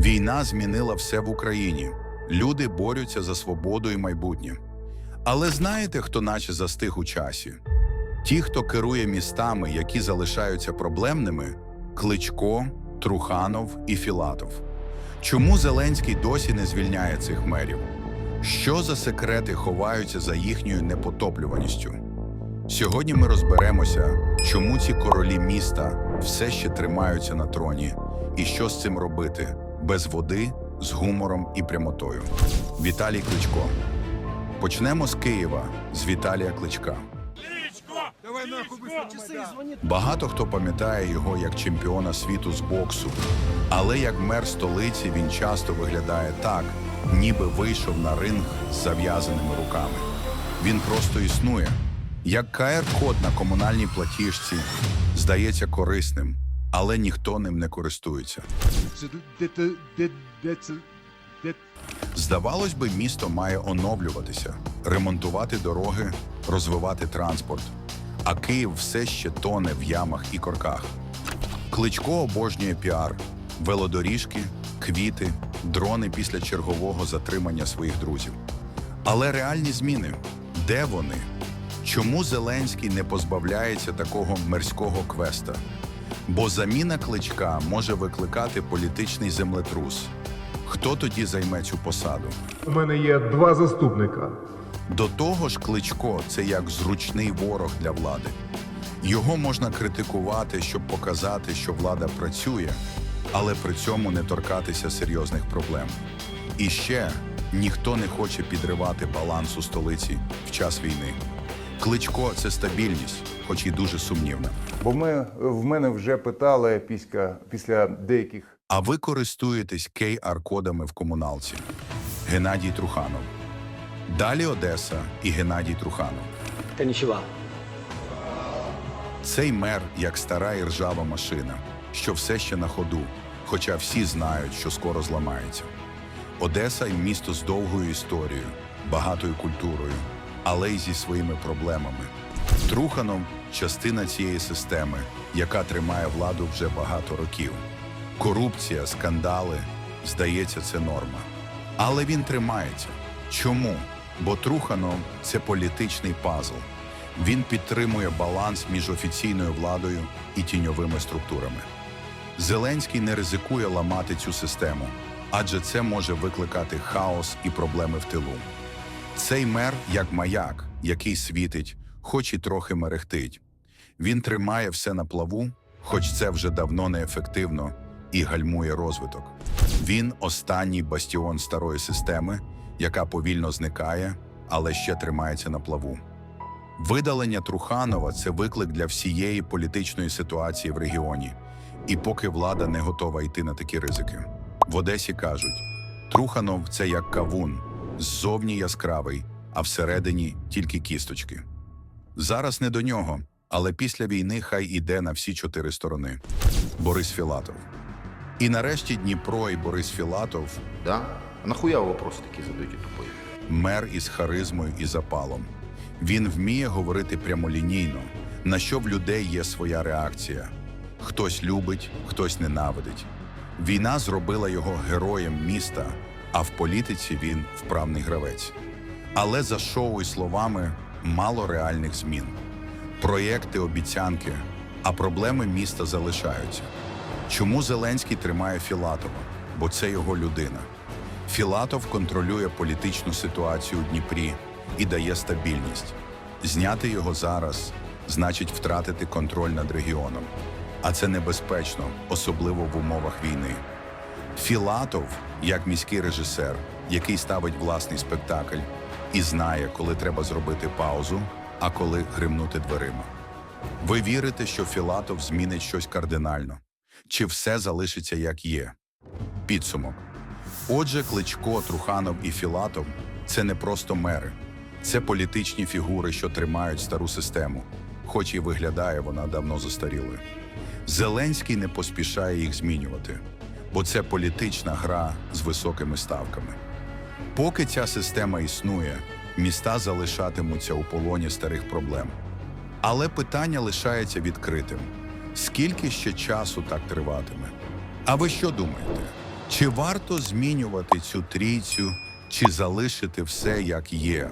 Війна змінила все в Україні. Люди борються за свободу і майбутнє. Але знаєте, хто наче застиг у часі? Ті, хто керує містами, які залишаються проблемними Кличко, Труханов і Філатов. Чому Зеленський досі не звільняє цих мерів? Що за секрети ховаються за їхньою непотоплюваністю? Сьогодні ми розберемося, чому ці королі міста все ще тримаються на троні, і що з цим робити без води, з гумором і прямотою. Віталій Кличко. Почнемо з Києва, з Віталія Кличка. Давай нахуй Багато хто пам'ятає його як чемпіона світу з боксу, але як мер столиці він часто виглядає так, ніби вийшов на ринг з зав'язаними руками. Він просто існує. Як КР-код на комунальній платіжці здається корисним, але ніхто ним не користується. Здавалось би, місто має оновлюватися, ремонтувати дороги, розвивати транспорт. А Київ все ще тоне в ямах і корках. Кличко обожнює піар, велодоріжки, квіти, дрони після чергового затримання своїх друзів. Але реальні зміни де вони? Чому Зеленський не позбавляється такого мирського квеста? Бо заміна кличка може викликати політичний землетрус. Хто тоді займе цю посаду? У мене є два заступника. До того ж, кличко це як зручний ворог для влади. Його можна критикувати, щоб показати, що влада працює, але при цьому не торкатися серйозних проблем. І ще ніхто не хоче підривати баланс у столиці в час війни. Кличко це стабільність, хоч і дуже сумнівна. Бо ми в мене вже питали після, після деяких А ви користуєтесь QR-кодами в комуналці. Геннадій Труханов. Далі Одеса і Геннадій Труханов. Конnichiwa. Цей мер як стара і ржава машина, що все ще на ходу, хоча всі знають, що скоро зламається. Одеса місто з довгою історією, багатою культурою, але й зі своїми проблемами. Труханов частина цієї системи, яка тримає владу вже багато років. Корупція, скандали, здається, це норма. Але він тримається. Чому? Бо Труханов це політичний пазл. Він підтримує баланс між офіційною владою і тіньовими структурами. Зеленський не ризикує ламати цю систему, адже це може викликати хаос і проблеми в тилу. Цей мер як маяк, який світить, хоч і трохи мерехтить. Він тримає все на плаву, хоч це вже давно неефективно, і гальмує розвиток. Він останній бастіон старої системи, яка повільно зникає, але ще тримається на плаву. Видалення Труханова це виклик для всієї політичної ситуації в регіоні. І поки влада не готова йти на такі ризики. В Одесі кажуть: Труханов це як кавун, ззовні яскравий, а всередині тільки кісточки. Зараз не до нього, але після війни хай іде на всі чотири сторони. Борис Філатов. І нарешті Дніпро і Борис Філатов Да? А нахуя вы вопросы такие задаете тупые? мер із харизмою і запалом. Він вміє говорити прямолінійно, на що в людей є своя реакція. Хтось любить, хтось ненавидить. Війна зробила його героєм міста, а в політиці він вправний гравець. Але за шоу і словами мало реальних змін. Проєкти, обіцянки, а проблеми міста залишаються. Чому Зеленський тримає Філатова? Бо це його людина. Філатов контролює політичну ситуацію у Дніпрі і дає стабільність. Зняти його зараз значить втратити контроль над регіоном. А це небезпечно, особливо в умовах війни. Філатов, як міський режисер, який ставить власний спектакль і знає, коли треба зробити паузу, а коли гримнути дверима. Ви вірите, що Філатов змінить щось кардинально? Чи все залишиться як є? Підсумок. Отже, Кличко, Труханов і Філатов це не просто мери, це політичні фігури, що тримають стару систему, хоч і виглядає вона давно застарілою. Зеленський не поспішає їх змінювати, бо це політична гра з високими ставками. Поки ця система існує, міста залишатимуться у полоні старих проблем. Але питання лишається відкритим: скільки ще часу так триватиме? А ви що думаєте? Чи варто змінювати цю трійцю, чи залишити все як є?